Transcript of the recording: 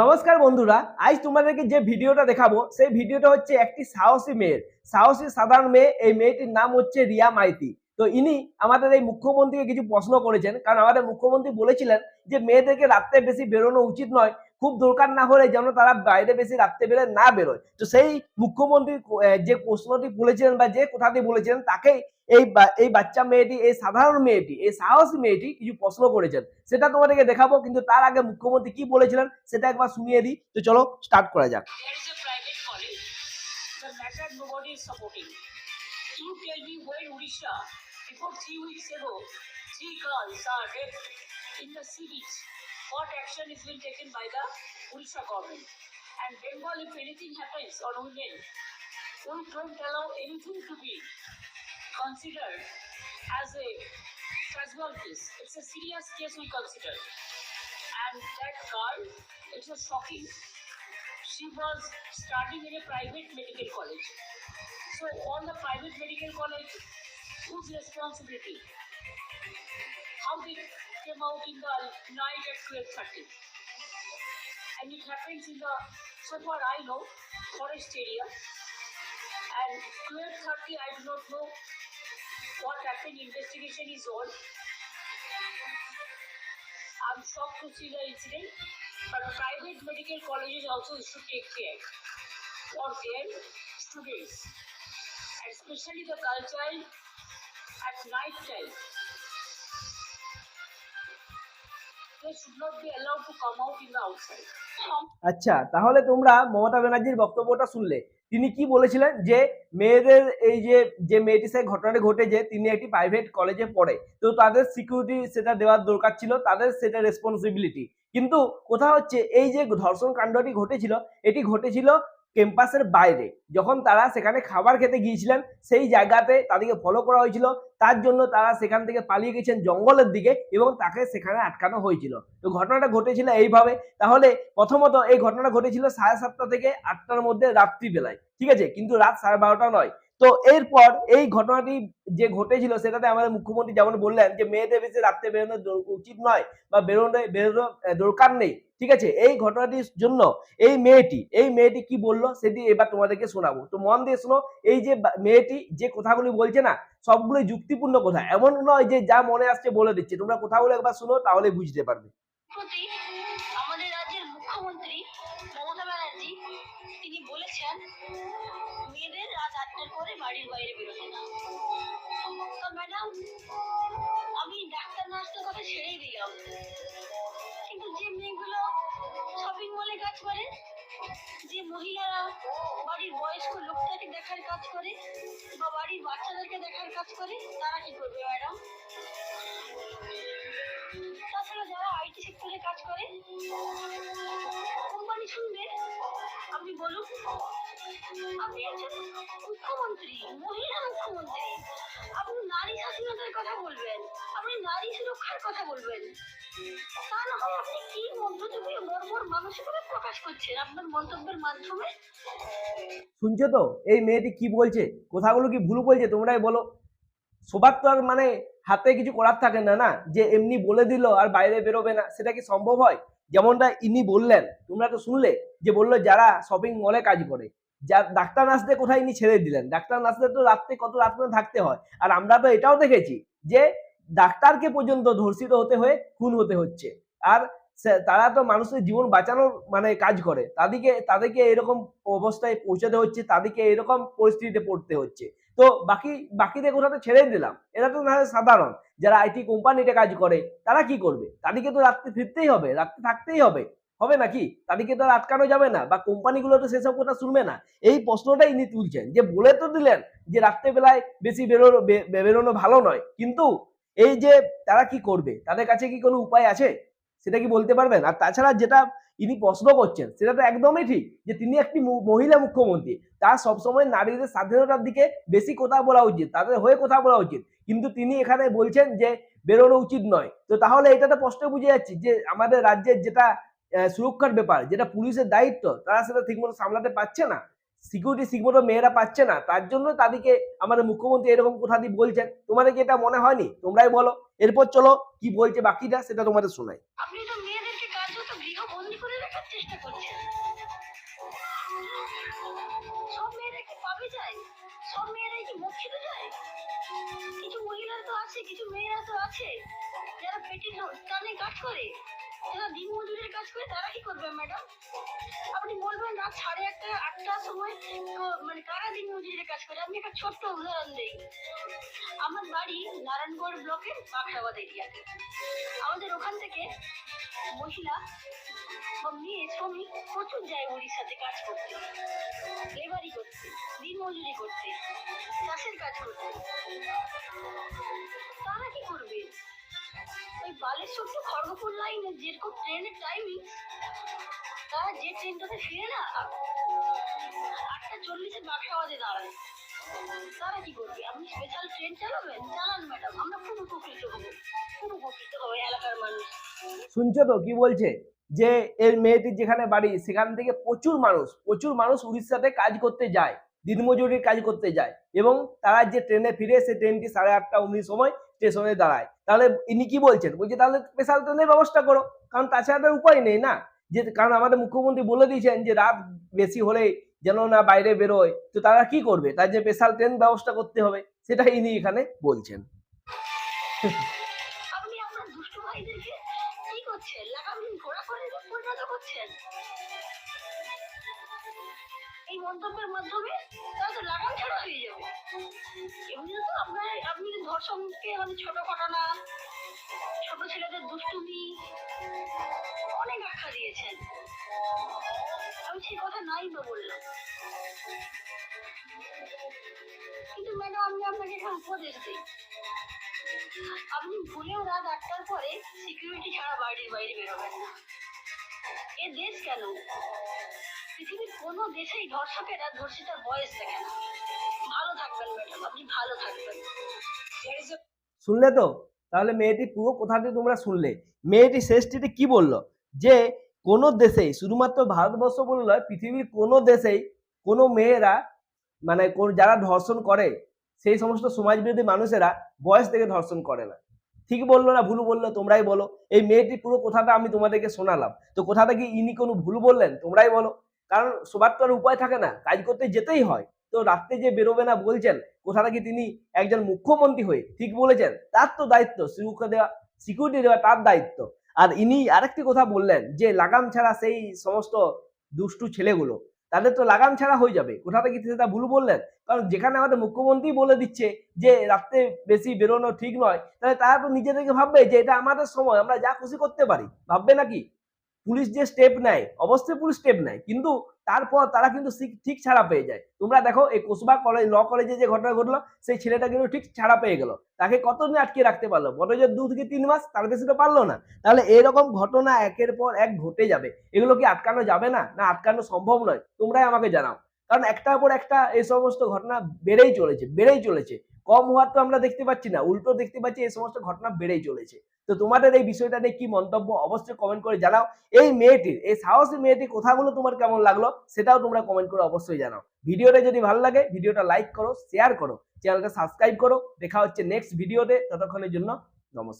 নমস্কার বন্ধুরা, আজ তোমাদেরকে যে ভিডিওটা দেখাবো, সেই ভিডিওটা হচ্ছে একটি সাহসী মেয়ের। সাহসী সাধারণ মেয়ে, এই মেয়েটির নাম হচ্ছে রিয়া মাইতি। তো ইনি আমাদের এই মুখ্যমন্ত্রীকে কিছু প্রশ্ন করেছেন, কারণ আমাদের মুখ্যমন্ত্রী বলেছিলেন যে মেয়েদেরকে রাত্রে বেশি বেরোনো উচিত নয়, খুব দরকার না হলে যেন তারা বাইরে বেশি রাত্রে বেরোয়, না বেরোয়। তো সেই মুখ্যমন্ত্রী যে প্রশ্নটি বলেছিলেন বা যে কথাটি বলেছিলেন, তাকেই এই এই বাচ্চা মেয়েটি এই সাধারণ মেয়েটি এই সাহসী মেয়েটি কিছু প্রশ্ন করেছেন। সেটা তোমাদেরকে দেখাবো কিন্তু তার আগে মুখ্যমন্ত্রী কি বলেছিলেন সেটা একবার শুনিয়ে দিই। তো চলো স্টার্ট করা যাক। Don't, don't allow anything to be considered as a casualties. It's a serious case we consider. And that girl, it was shocking she was studying in a private medical college. So on the private medical college, whose responsibility? How they came out in the night at 12.30. And it happens in the, so far I know, forest area. And 12.30, I do not know what happened, investigation is on. I'm shocked to see the incident, but private medical colleges also should take care for their students, especially the girl child at night time. They should not be allowed to come out in the outside. Um, আচ্ছা তাহলে তোমরা মমতা ব্যানার্জির বক্তব্যটা শুনলে তিনি কি বলেছিলেন? যে মেয়েদের এই যে যে মেয়েটি সেই ঘটনাটি ঘটে যে তিনি একটি প্রাইভেট কলেজে পড়ে, তো তাদের সিকিউরিটি সেটা দেওয়ার দরকার ছিল, তাদের সেটা রেসপন্সিবিলিটি কিন্তু কোথা হচ্ছে, এই যে ধর্ষণ কাণ্ডটি ঘটেছিল, এটি ঘটেছিল ক্যাম্পাসের বাইরে। যখন তারা সেখানে খাবার খেতে গিয়েছিলেন, সেই জায়গাতে তাদেরকে ফলো করা হয়েছিল। তার জন্য তারা সেখান থেকে পালিয়ে গেছেন জঙ্গলের দিকে এবং তাকে সেখানে আটকানো হয়েছিল। তো ঘটনাটা ঘটেছিল এইভাবে। তাহলে প্রথমত এই ঘটনাটা ঘটেছিল সাড়ে সাতটা থেকে আটটার মধ্যে রাত্রিবেলায়। ঠিক আছে? কিন্তু রাত সাড়ে বারোটা নয়। তো এরপর এই ঘটনাটি যে ঘটেছিল সেটাতে আমাদের মুখ্যমন্ত্রী যেমন বললেন যে মেয়েদের বেশি রাত্রে বেরোনো উচিত নয় বা বেরোনো বেরোনো দরকার নেই, ঠিক আছে? এই ঘটনাটির জন্য এই মেয়েটি এই মেয়েটি কি বলল সেটি এবার তোমাদেরকে শোনাবো। তো মন দিয়ে শোনো, এই যে মেয়েটি যে কথাগুলি বলছে না, সবগুলো যুক্তিপূর্ণ কথা। এমন নয় যে যা মনে আসছে বলে দিচ্ছে। তোমরা কথাগুলো একবার শোনো, তাহলে বুঝতে পারবে। আমাদের রাজ্যের মুখ্যমন্ত্রী মমতা ব্যানার্জি, তিনি বলেছেন মেয়েদের রাত আটটার পরে বাড়ির বাইরে বেরোতে না। তো ম্যাডাম আমি ডাক্তার নার্সের কথা ছেড়েই দিলাম। কিন্তু যে মেয়েগুলো শপিং মলে কাজ করে, যে মহিলারা বাড়ির বয়স্ক লোকটাকে দেখার কাজ করে বা বাড়ির বাচ্চাদেরকে দেখার কাজ করে, তারা কি করবে ম্যাডাম তাছাড়া যারা আইটি সেক্টরে কাজ করে, কোম্পানি শুনবে আপনি বলুন আপনি একজন মুখ্যমন্ত্রী, মহিলা মুখ্যমন্ত্রী। আপনি নারী স্বাধীনতার কথা বলবেন, আপনি নারী সুরক্ষার কথা বলবেন। তা না হয় আপনি কি বর্বর মানসিকতা প্রকাশ করছেন আপনার মন্তব্যের মাধ্যমে? শুনছো তো? এই মেয়েটি কি বলছে? কথাগুলো কি ভুল বলছে? তোমরাই বলো। সবার তো আর মানে হাতে কিছু করার থাকে না না? যে এমনি বলে দিল আর বাইরে বেরোবে না, সেটা কি সম্ভব হয়? যেমনটা ইনি বললেন, তোমরা তো শুনলে যে বলল যারা শপিং মলে কাজ করে। যা ডাক্তার নার্সদের কোথায় ইনি ছেড়ে দিলেন। ডাক্তার নার্সদের তো রাত্রে কত রাত পর্যন্ত থাকতে হয়। আর আমরা তো এটাও দেখেছি যে ডাক্তারকে পর্যন্ত ধর্ষিত হতে হয়ে, খুন হতে হচ্ছে। আর তারা তো মানুষের জীবন বাঁচানোর মানে কাজ করে। তাদেরকে তাদেরকে এরকম অবস্থায় পৌঁছাতে হচ্ছে, তাদেরকে এরকম পরিস্থিতিতে পড়তে হচ্ছে। তো বাকি, বাকিদের কোথাও তো ছেড়ে দিলাম। এরা তো না সাধারণ। যারা আইটি কোম্পানিতে কাজ করে, তারা কি করবে? তাদেরকে তো রাত্রে ফিরতেই হবে, রাত্রে থাকতেই হবে। হবে নাকি? তাদেরকে তো আটকানো যাবে না বা কোম্পানিগুলো তো সেসব কথা শুনবে না। এই প্রশ্নটাই ইনি তুলছেন। যে বলে তো দিলেন যে রাত্রেবেলায় বেশি বেরোনো বেরোনো ভালো নয়। কিন্তু এই যে তারা কি করবে? তাদের কাছে কি কোনো উপায় আছে? সেটা কি বলতে পারবেন? আর তাছাড়া যেটা ইনি প্রশ্ন করছেন, সেটা তো একদমই ঠিক যে তিনি একটি মহিলা মুখ্যমন্ত্রী। তার সবসময় নারীদের স্বাধীনতার দিকে বেশি কথা বলা উচিত, তাদের হয়ে কথা বলা উচিত। কিন্তু তিনি এখানে বলছেন যে বেরোনো উচিত নয়। তো তাহলে এটা তো স্পষ্ট বুঝে যাচ্ছি যে আমাদের রাজ্যের যেটা সুরক্ষার ব্যাপার, যেটা পুলিশের দায়িত্ব, তারা সেটা ঠিকমতো সামলাতে পারছে না। সিকিউরিটি ঠিকমতো মেয়েরা পাচ্ছে না, তার জন্য তাদেরকে আমাদের মুখ্যমন্ত্রী এরকম কথা দিয়ে বলছেন। তোমাদের কি এটা মনে হয়নি? তোমরাই বলো। এরপর চলো, কি বলছে বাকিটা সেটা তোমাদের শোনাই। কিছু মহিলা তো আছে, কিছু মেয়েরা তো আছে, যারা পেটের টানে কাজ করে। যারা দিন মজুরের কাজ করে তারা কি করবে ম্যাডাম আপনি বলবেন রাত সাড়ে আটটা আটটার সময় মানে কারা দিন মজুরের কাজ করে? আমি একটা ছোট্ট উদাহরণ দিই। আমার বাড়ি নারায়ণগড় ব্লকের বাখরাবাদ এরিয়াতে। আমাদের ওখান থেকে মহিলা বা মেয়ে, শ্রমিক প্রচুর যায় উড়িষ্যাতে কাজ করতে। লেবারি করতে, দিন মজুরি করতে, চাষের কাজ করতে। তারা কি করবে? খড়গপুর লাইনে যেরকম ট্রেনের টাইমিং তারা যে ট্রেনটাতে ফিরে না আটটা চল্লিশে দাঁড়ায়। তারা কি করবে? আপনি স্পেশাল ট্রেন চালাবেন? চালান ম্যাডাম আমরা খুব উপকৃত হব খুব উপকৃত হব এলাকার মানুষ। শুনছো তো, কি বলছে? যে এর মেয়েটির যেখানে বাড়ি, সেখান থেকে প্রচুর মানুষ প্রচুর মানুষ উড়িষ্যাতে কাজ করতে যায়, দিনমজুরির কাজ করতে যায়। এবং তারা যে ট্রেনে ফিরে সে ট্রেনটি সাড়ে আটটা, উনিশ সময় স্টেশনে দাঁড়ায়। তাহলে ইনি কি বলছেন? বলছে, তাহলে স্পেশাল ট্রেনের ব্যবস্থা করো। কারণ তাছাড়া উপায় নেই না। যে, কারণ আমাদের মুখ্যমন্ত্রী বলে দিয়েছেন যে, রাত বেশি হলে যেন না বাইরে বেরোয়। তো তারা কি করবে? তার যে স্পেশাল ট্রেন ব্যবস্থা করতে হবে, সেটাই ইনি এখানে বলছেন। এই মন্তব্যের মাধ্যমে তারা তো লাগাম ছাড়া হয়ে যাবে। এমনি তো আপনার আপনি ধর্ষণকে মানে ছোট ঘটনা, ছোট ছেলেদের দুষ্টুমি, অনেক আখ্যা দিয়েছেন। আমি সেই কথা নাই তো বললাম। কিন্তু ম্যাডাম, আমি আপনাকে একটা উপদেশ দিই। আপনি ভুলেও রাত আটটার পরে সিকিউরিটি ছাড়া বাড়ির বাইরে বেরোবেন না। এ দেশ কেন? পৃথিবীর কোনো দেশেই ধর্ষকেরা ধর্ষিতার বয়স দেখে না। ভালো থাকবেন, ম্যাডাম। আপনি ভালো থাকবেন। শুনলে তো? তাহলে মেয়েটি পুরো কথাটি তোমরা শুনলে। মেয়েটি শেষটিতে কি বলল? যে কোনো দেশেই, শুধুমাত্র ভারতবর্ষ বলে নয়, পৃথিবীর কোনো দেশেই কোনো মেয়েরা মানে যারা ধর্ষণ করে, সেই সমস্ত সমাজবিরোধী মানুষেরা বয়স থেকে ধর্ষণ করে না। ঠিক বলল না ভুল বলল? তোমরাই বলো। এই মেয়েটি পুরো কথাটা আমি তোমাদেরকে শোনালাম। তো কথাটা কি ইনি কোনো ভুল বললেন? তোমরাই বলো। কারণ সবার তো আর উপায় থাকে না, কাজ করতে যেতেই হয়। তো রাত্রে যে বেরোবে না বলছেন, কোথা কি তিনি একজন মুখ্যমন্ত্রী হয়ে, ঠিক বলেছেন, তার তো দায়িত্ব সুরক্ষা দেওয়া সিকিউরিটি দেওয়া তার দায়িত্ব। আর ইনি আরেকটি কথা বললেন যে, লাগাম ছাড়া সেই সমস্ত দুষ্টু ছেলেগুলো, তাদের তো লাগাম ছাড়া হয়ে যাবে কোথাটা কি সেটা ভুল বললেন? কারণ যেখানে আমাদের মুখ্যমন্ত্রী বলে দিচ্ছে যে, রাত্রে বেশি বেরোনো ঠিক নয়, তাহলে তারা তো নিজেদেরকে ভাববে যে, এটা আমাদের সময়, আমরা যা খুশি করতে পারি। ভাববে নাকি? পুলিশ যে স্টেপ নেয়, অবশ্যই পুলিশ স্টেপ নেয়, কিন্তু তারপর তারা কিন্তু ঠিক ছাড়া পেয়ে যায়। তোমরা দেখো, এই কোসবা কলেজ ল কলেজে যে ঘটনা ঘটলো, সেই ছেলেটা কিন্তু ঠিক ছাড়া পেয়ে গেল। তাকে কত কতদিন আটকে রাখতে পারল? বড়জোর দু থেকে তিন মাস, তার বেশি তো পারল না। তাহলে এরকম ঘটনা একের পর এক ঘটে যাবে। এগুলো কি আটকানো যাবে না? না, আটকানো সম্ভব নয়। তোমরাই আমাকে জানাও। কারণ একটার পর একটা এই সমস্ত ঘটনা বেড়েই চলেছে বেড়েই চলেছে। কম হওয়ার তো আমরা দেখতে পাচ্ছি না, উল্টো দেখতে পাচ্ছি এই সমস্ত ঘটনা বেড়েই চলেছে। তো তোমাদের এই বিষয়টা নিয়ে কি মন্তব্য অবশ্যই কমেন্ট করে জানাও। এই মেয়েটির, এই সাহসী মেয়েটি কথাগুলো তোমার কেমন লাগল সেটাও তোমরা কমেন্ট করে অবশ্যই জানাও। ভিডিওটা যদি ভালো লাগে, ভিডিওটা লাইক করো শেয়ার করো চ্যানেলটা সাবস্ক্রাইব করো। দেখা হচ্ছে নেক্সট ভিডিওতে ততক্ষণের জন্য নমস্কার।